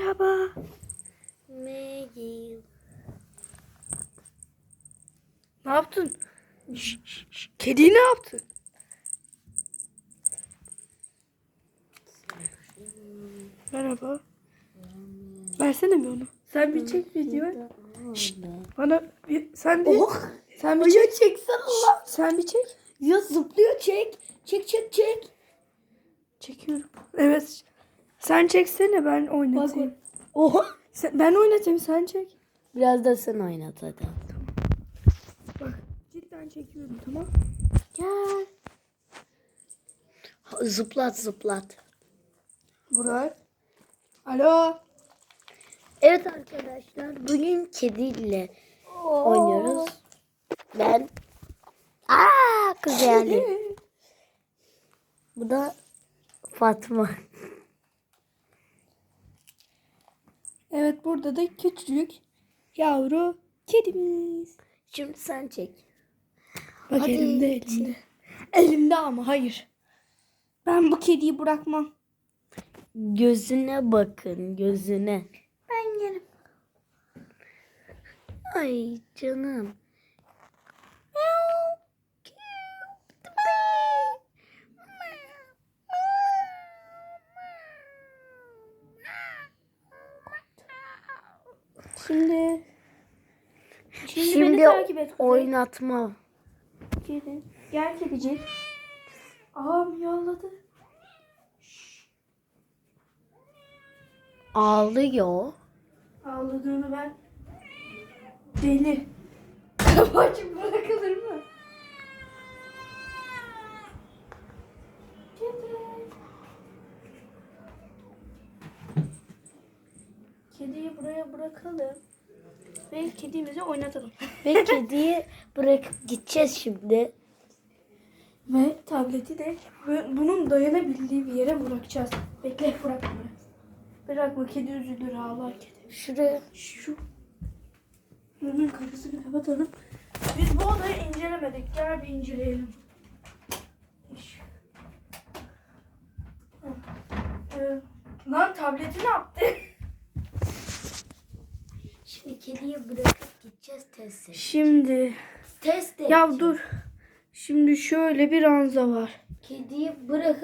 Merhaba. Mail. Ne yaptın? Şş, şş, şş. Kedi ne yaptın? Merhaba. Versene bir onu. Sen bir çek videoyu. Şşt, Bana bir, sen bir Oh. sen bir çek. çeksene Allah. Sen bir çek. Ya zıplıyor çek. Çek çek çek. Çekiyorum. Evet. Sen çeksene ben oynatayım. Oha. Sen- ben oynatayım sen çek. Biraz da sen oynat hadi. Bak cidden çekiyorum tamam. Gel. Zıplat zıplat. Burak. Alo. Evet arkadaşlar bugün kediyle oynuyoruz. Ben Aa kız yani. Bu da Fatma. Evet burada da küçük yavru kedimiz. Şimdi sen çek. Bak Hadi. elimde elimde. Elimde ama hayır. Ben bu kediyi bırakmam. Gözüne bakın gözüne. Ben yerim. Ay canım. Şimdi Şimdi, Şimdi oynatma. Kedi. Gel kedicik. Aa miyavladı. Ağlıyor. Ağladığını ben deli. Kapacık bırakılır mı? Kedi. Kediyi buraya bırakalım. Ve kedimizi oynatalım. Ve kediyi bırakıp gideceğiz şimdi. Ve tableti de bu- bunun dayanabildiği bir yere bırakacağız. Bekle bırakma. Bırakma kedi üzülür ağlar kedi. Şuraya. Şu. Bunun kapısını kapatalım. Biz bu odayı incelemedik. Gel bir inceleyelim. Ee, lan tableti ne yaptı? Şimdi kediyi bırakıp gideceğiz test Şimdi. Test Ya dur. Şimdi şöyle bir ranza var. Kediyi bırakıp